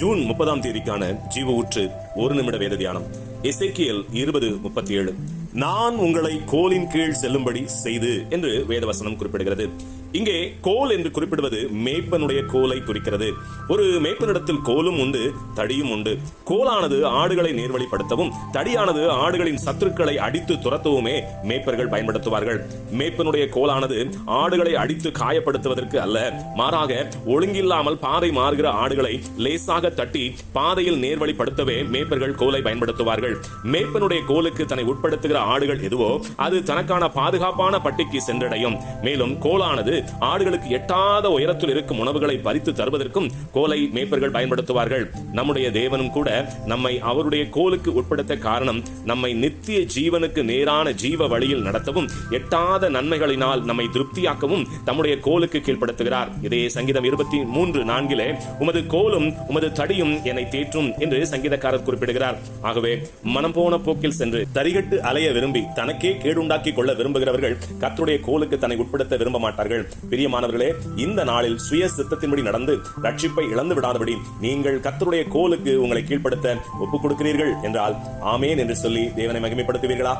June முப்பதாம் தேதிக்கான ஜீவ ஊற்று ஒரு நிமிட வேத தியானம். எசேக்கியல் இருபது முப்பத்தி ஏழு நான் உங்களை கோலின் கீழ் செல்லும்படி செய்து என்று வேதவசனம் குறிப்பிடுகிறது. இங்கே கோல் என்று குறிப்பிடுவது மேய்ப்பனுடைய கோலை குறிக்கிறது. ஒரு மேய்ப்பனிடத்தில் கோலும் உண்டு தடியும் உண்டு. கோலானது ஆடுகளை நேர்வழிப்படுத்தவும் தடியானது ஆடுகளின் சத்துருக்களை அடித்து துரத்தவுமே மேய்ப்பர்கள் பயன்படுத்துவார்கள். மேய்ப்பனுடைய கோலானது ஆடுகளை அடித்து காயப்படுத்துவதற்கு அல்ல. மாறாக ஒழுங்கில்லாமல் பாதை மாறுகிற ஆடுகளை லேசாக தட்டி பாதையில் நேர்வழிப்படுத்தவே மேய்ப்பர்கள் கோலை பயன்படுத்துவார்கள். மேய்ப்பனுடைய கோலுக்கு தன்னை உட்படுத்துகிற ஆடுகள் எதுவோ அது தனக்கான பாதுகாப்பான பட்டிக்கு சென்றடையும். மேலும் கோலானது ஆடுகளுக்கு எட்டாத உயரத்தில் இருக்கும் உணவுகளை பறித்து தருவதற்கும் கோலை மேய்ப்பர்கள் பயன்படுத்துவார்கள். நம்முடைய தேவனும் கூட நம்மை அவருடைய கோலுக்கு உட்படுத்த காரணம் நம்மை நித்திய ஜீவனுக்கு நேரான ஜீவ வழியில் நடத்தவும் எட்டாத நன்மைகளினால் நம்மை திருப்தியாக்கவும் தம்முடைய கோலுக்கு கீழ்ப்படுத்துகிறார். இதே சங்கீதம் இருபத்தி மூன்று நான்கிலே உமது கோலும் உமது தடியும் என்னை தேற்றும் என்று சங்கீதக்காரர் குறிப்பிடுகிறார். ஆகவே மனம் போன போக்கில் சென்று தரிகட்டு அலைய விரும்பி தனக்கே கேடுண்டாக்கி கொள்ள விரும்புகிறவர்கள் கத்துடைய கோலுக்கு தன்னை உட்படுத்த விரும்ப மாட்டார்கள். பிரியமானவர்களே இந்த நாளில் சுய சித்தத்தின்படி நடந்து ரட்சிப்பை இழந்து விடாதபடி நீங்கள் கத்தருடைய கோலுக்கு உங்களை கீழ்ப்படுத்த ஒப்புக் கொடுக்கிறீர்கள் என்றால் ஆமேன் என்று சொல்லி தேவனை மகிமைப்படுத்துவீர்களா?